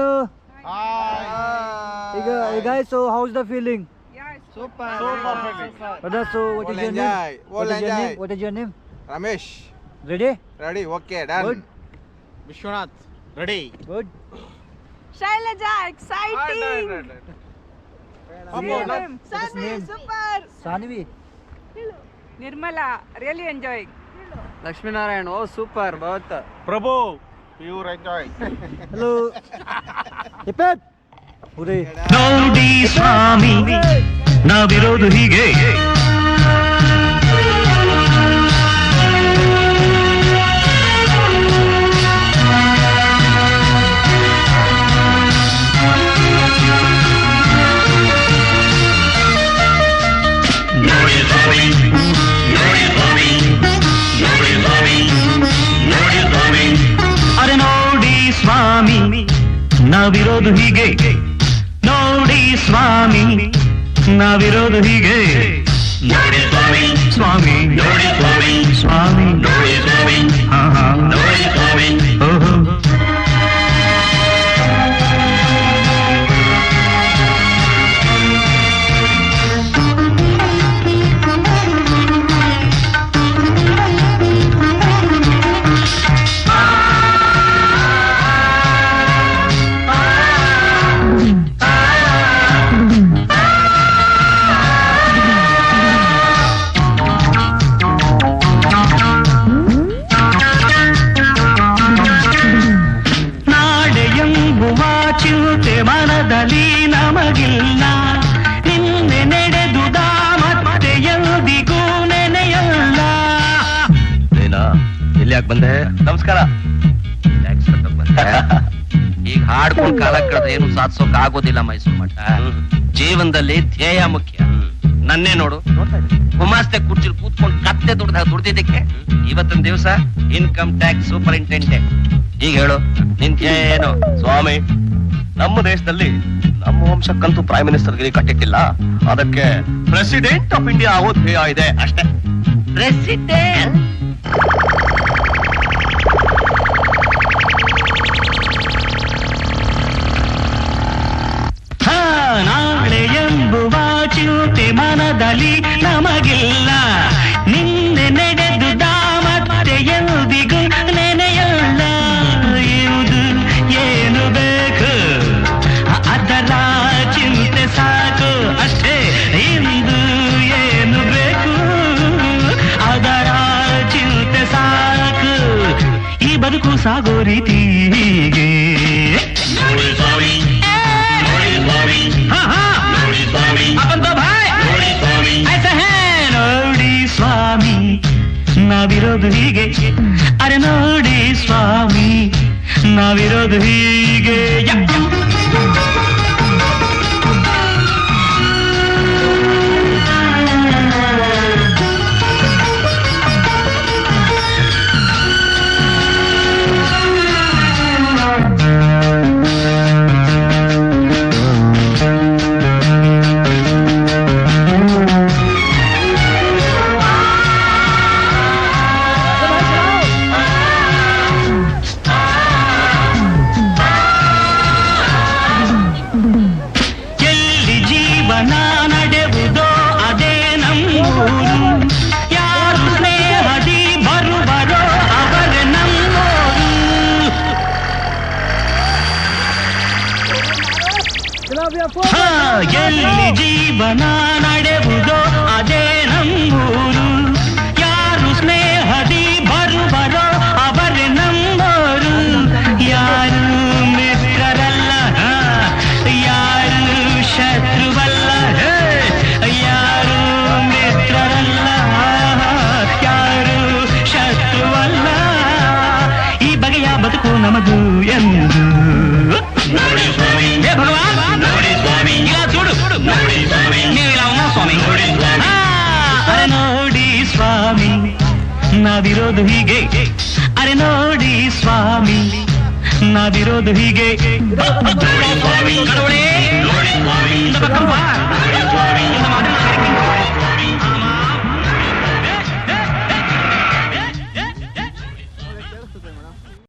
hello. Hi. Hey, gu- hey guys, so how's the feeling? Super. Super perfect. Brother, so what is your name? Walanjai. What is your name? What is your name? Ramesh. Ready? Ready. Okay. Done. Good. Vishwanath. Ready. Good. Shailaja, exciting. Right, right, right, right. Come on. Let- let us Sanvi, name. super. Sanvi. Nirmala, really enjoying. Lakshminarayan, oh super, बहुत प्रभु Pure enjoy. Hello. Ipet. Hooray. ನೋಡಿ ಸ್ವಾಮಿ ನಾವಿರೋದು ಹೀಗೆ ನಾವಿರೋದು ಹೀಗೆ ನೋಡಿ ಸ್ವಾಮಿ ನಾವಿರೋದು ಹೀಗೆ ನೋಡಿ ಸ್ವಾಮಿ ಸ್ವಾಮಿ ನೋಡಿ ಸ್ವಾಮಿ ಸ್ವಾಮಿ ನೋಡಿ ಸ್ವಾಮಿ ಹಾ ಹಾ ನೋಡಿ ಸ್ವಾಮಿ ಬಂದೆ. ನಮಸ್ಕಾರ. ಈಗ ಹಾಡ್ಕೊಂಡ್ ಕಾಲ ಕಳೆದ್ರೆ ಏನು ಸಾಧಿಸೋಕ್ ಆಗೋದಿಲ್ಲ ಮೈಸೂರು ಮಠ. ಜೀವನದಲ್ಲಿ ಧ್ಯೇಯ ಮುಖ್ಯ. ನನ್ನೇ ನೋಡು. ಗುಮಾಸ್ತೆ ಕುರ್ಚಿಲ್ ಕೂತ್ಕೊಂಡು ಕತ್ತೆ ದುಡ್ದಾಗ ದುಡ್ದಿದ್ದಕ್ಕೆ ಇವತ್ತಿನ ದಿವಸ ಇನ್ಕಮ್ ಟ್ಯಾಕ್ಸ್ ಸೂಪರಿಂಟೆಂಡೆಂಟ್ ಈಗ ಹೇಳು ನಿನ್ ಧ್ಯೇಯ ಏನು? ಸ್ವಾಮಿ ನಮ್ಮ ದೇಶದಲ್ಲಿ ನಮ್ಮ ವಂಶಕ್ಕಂತೂ ಪ್ರೈಮ್ ಮಿನಿಸ್ಟರ್ ಗಿರಿ ಕಟ್ಟಿಟ್ಟಿಲ್ಲ. ಅದಕ್ಕೆ ಪ್ರೆಸಿಡೆಂಟ್ ಆಫ್ ಇಂಡಿಯಾ ಆಗೋ ಧ್ಯೇಯ ಇದೆ ಅಷ್ಟೇ. ಪ್ರೆಸಿಡೆಂಟ್ ಬದುಕು ಸಾಗೋ ರೀತಿ ಹೀಗೆ ನೋಡಿ ಸ್ವಾಮಿ ನೋಡಿ ಸ್ವಾಮಿ ಹಾ ಹಾ ನೋಡಿ ಸ್ವಾಮಿ ಅಪ್ಪಂತ ಭಾಯ್ ನೋಡಿ ಸ್ವಾಮಿ ಐಸಾ ಹೇ ನೋಡಿ ಸ್ವಾಮಿ ನಾವಿರೋದು ಹೀಗೆ ಅರೆ ನೋಡಿ ಸ್ವಾಮಿ ನಾವಿರೋದು ಹೀಗೆ ಎಲ್ಲಿ ಜೀವನ ನಡೆವುದೋ ಅದೇ ನಮ್ಮೂರು ಯಾರು ಸ್ನೇಹದಿ ನಾವಿರೋದು ಹೀಗೆ. ಅರೆ ನೋಡಿ ಸ್ವಾಮಿ ನಾವಿರೋದು ಹೀಗೆ.